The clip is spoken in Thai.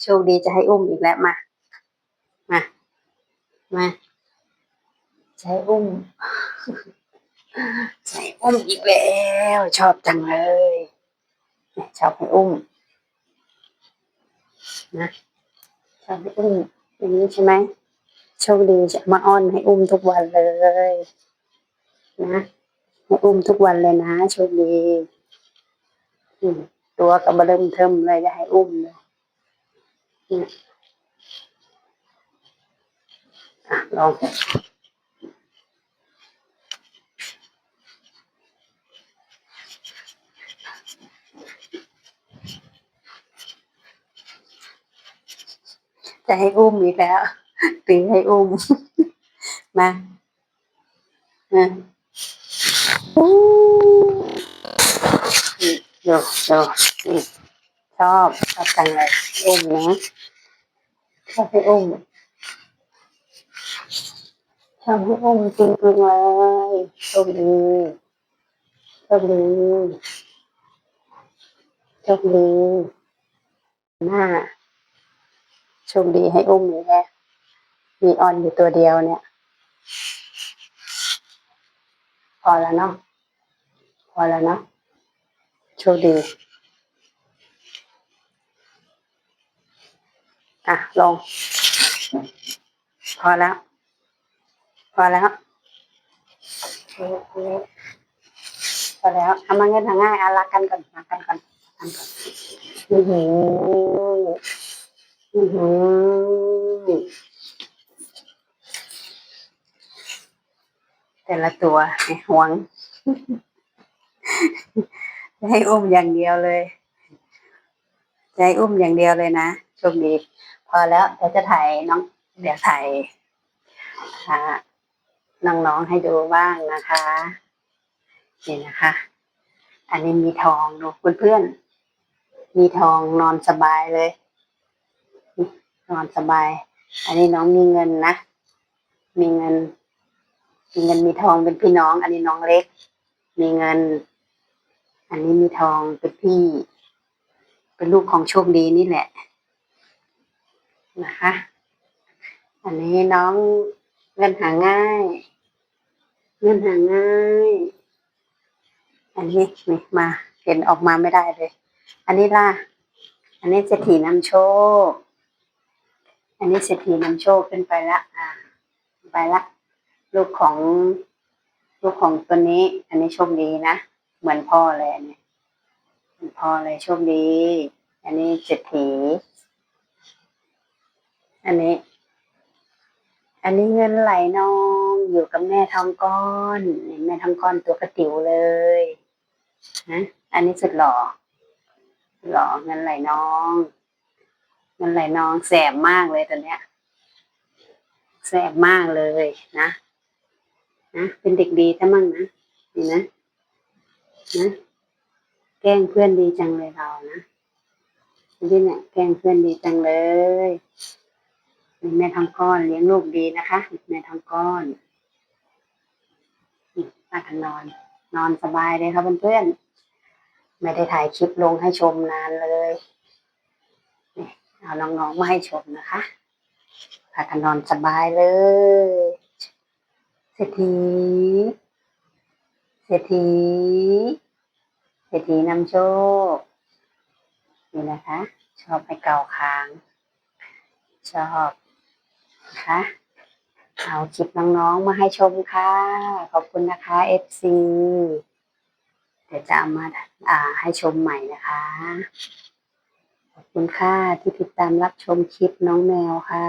โชคดีจะให้อุ้มอีกแล้วมา มา มาจะให้อุ้มจะให้อุ้มอีกแล้ว ชอบจังเลย ชอบให้อุ้ม นะชอบให้อุ้มอย่างนี้ใช่ไหมโชคดีจะมาอ้อนให้อุ้มทุกวันเลย นะให้อุ้มทุกวันเลยนะโชคดีตัวก็บเริ่มเทิมเลยจะให้อุ้มเลย ลองจะให้อุ้มอีกแล้วตีให้อุ้ม มามาอู้ดูดูชอบชอบจังเลยอุ้มนะ ชอบให้อุ้มชอบให้อุ้มจริงๆเลยโชคดีโชคดีโชคดีหน้าโชคดีให้อุ้มเลยแฮะมีออนอยู่ตัวเดียวเนี่ย พอแล้วเนาะพอแล้วเนาะโชคดี อะ ลง พอแล้ว พอแล้ว พอแล้วทำมาเงินทางง่ายอารักกันก่อนรักกันก่อนรักกันก่อนอือหืออือหือแต่ละตัวเนี่ยหวง ให้อุ้มอย่างเดียวเลยจะให้อุ้มอย่างเดียวเลยนะโชคดี พอแล้วเดี๋ยวจะถ่ายน้อง เดี๋ยวถ่ายน้องๆให้ดูบ้างนะคะ นี่นะคะ อันนี้มีทองดูเพื่อนๆ มีทองนอนสบายเลย นอนสบาย อันนี้น้องมีเงินนะ มีเงิน มีเงินมีทองเป็นพี่น้อง อันนี้น้องเล็ก มีเงิน อันนี้มีทองเป็นพี่ เป็นลูกของโชคดีนี่แหละ นะคะ อันนี้น้องเงินหาง่าย เงินหาง่าย อันนี้นี่มาเห็นออกมาไม่ได้เลย อันนี้ล่ะ อันนี้เศรษฐีนำโชค อันนี้เศรษฐีนำโชคขึ้นไปละ อ่า ไปละ ลูกของลูกของตัวนี้ อันนี้โชคดีนะ เหมือนพ่อเลยอันนี้เหมือนพ่อเลยโชคดี อันนี้เศรษฐี อันนี้ อันนี้เงินไหลนองอยู่กับแม่ทองก้อนแม่ทองก้อนตัวกระติ๋วเลยนะอันนี้สุดหล่อหล่อเงินไหลนองเงินไหลนองแสบมากเลยตอนเนี้ยแสบมากเลยนะนะเป็นเด็กดีทั้งมั่งนะนี่นะนะแกล้งเพื่อนดีจังเลยเรานะนี่เนี่ยแกล้งเพื่อนดีจังเลย แม่ทองก้อนเลี้ยงลูกดีนะคะ แม่ทองก้อนตากันนอน นอนสบายเลยครับเพื่อนๆไม่ได้ถ่ายคลิปลงให้ชมนานเลยนี่เอาน้องๆมาให้ชมนะคะพากันนอนสบายเลยเศรษฐีเศรษฐีเศรษฐีนำโชคนี่นะคะ ชอบให้เก่าค้าง ชอบ นะคะ เอาคลิปน้องๆมาให้ชมค่ะ ขอบคุณนะคะ FC เดี๋ยวจะเอามาอ่าให้ชมใหม่นะคะ ขอบคุณค่ะที่ติดตามรับชมคลิปน้องแมวค่ะ